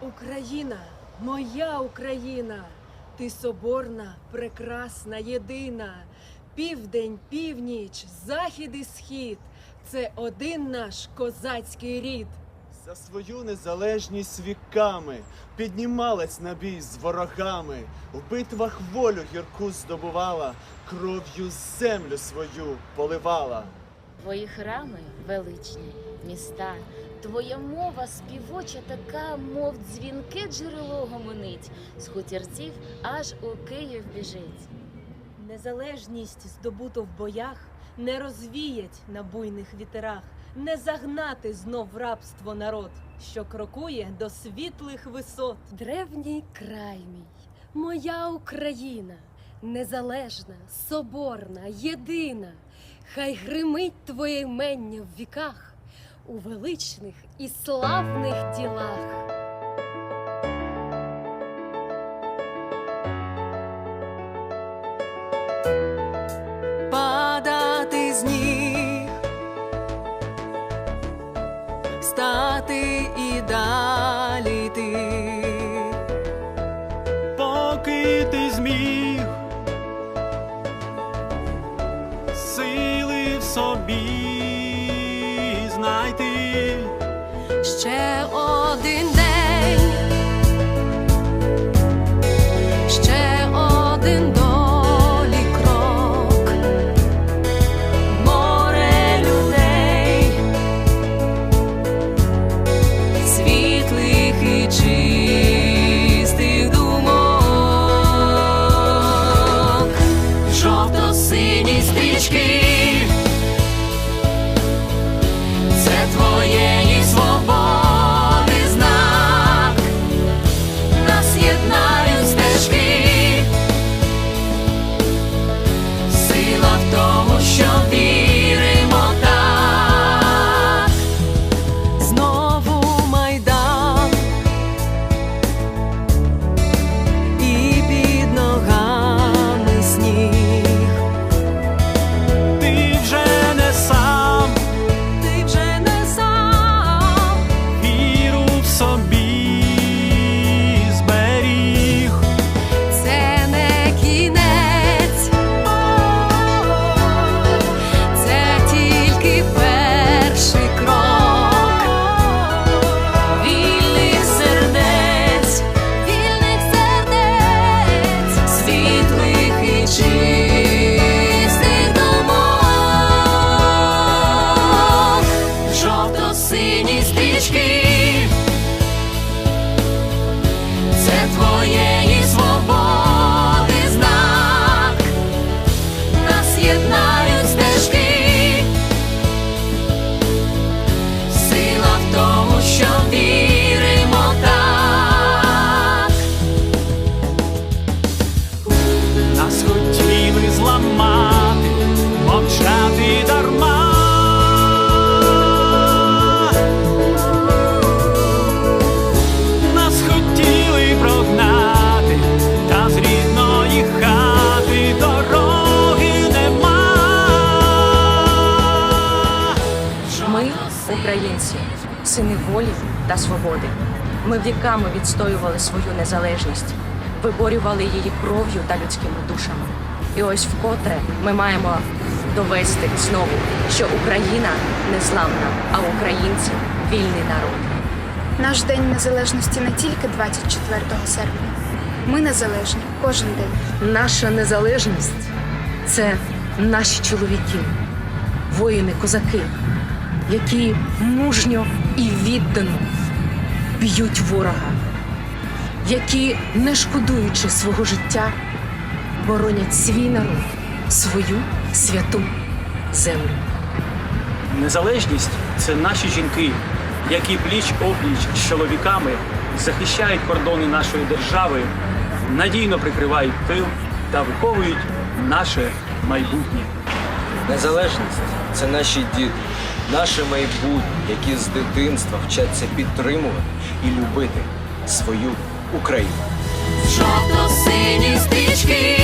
Україна, моя Україна, ти соборна, прекрасна, єдина. Південь, північ, захід і схід це один наш козацький рід. За свою незалежність віками піднімалась на бій з ворогами, в битвах волю гірку здобувала, кров'ю землю свою поливала. Твої храми величні, міста, твоя мова співоча така, мов дзвінке джерело гомонить, з хутірців аж у Київ біжить. Незалежність, здобуту в боях, не розвіять на буйних вітерах, не загнати знов в рабство народ, що крокує до світлих висот. Древній край мій, моя Україна, незалежна, соборна, єдина. Хай гримить твоє імення в віках, у величних і славних ділах. падати з ніг, встати і далі йти. Поки ти зміг сили в собі один ще один долі крок, море людей, світлих і чистих думок, жовто-сині стрічки. Українці, сини волі та свободи. Ми віками відстоювали свою незалежність, виборювали її кров'ю та людськими душами. І ось вкотре ми маємо довести знову, що Україна незламна, а українці вільний народ. Наш День Незалежності не тільки 24 серпня. Ми незалежні кожен день. Наша незалежність це наші чоловіки, воїни, козаки, які мужньо і віддано б'ють ворога, які, не шкодуючи свого життя, боронять свій народ, свою святу землю. Незалежність це наші жінки, які пліч опліч з чоловіками захищають кордони нашої держави, надійно прикривають тил та виховують наше майбутнє. Незалежність це наші діти, наше майбутнє, які з дитинства вчаться підтримувати і любити свою Україну. Жовто-сині стрічки,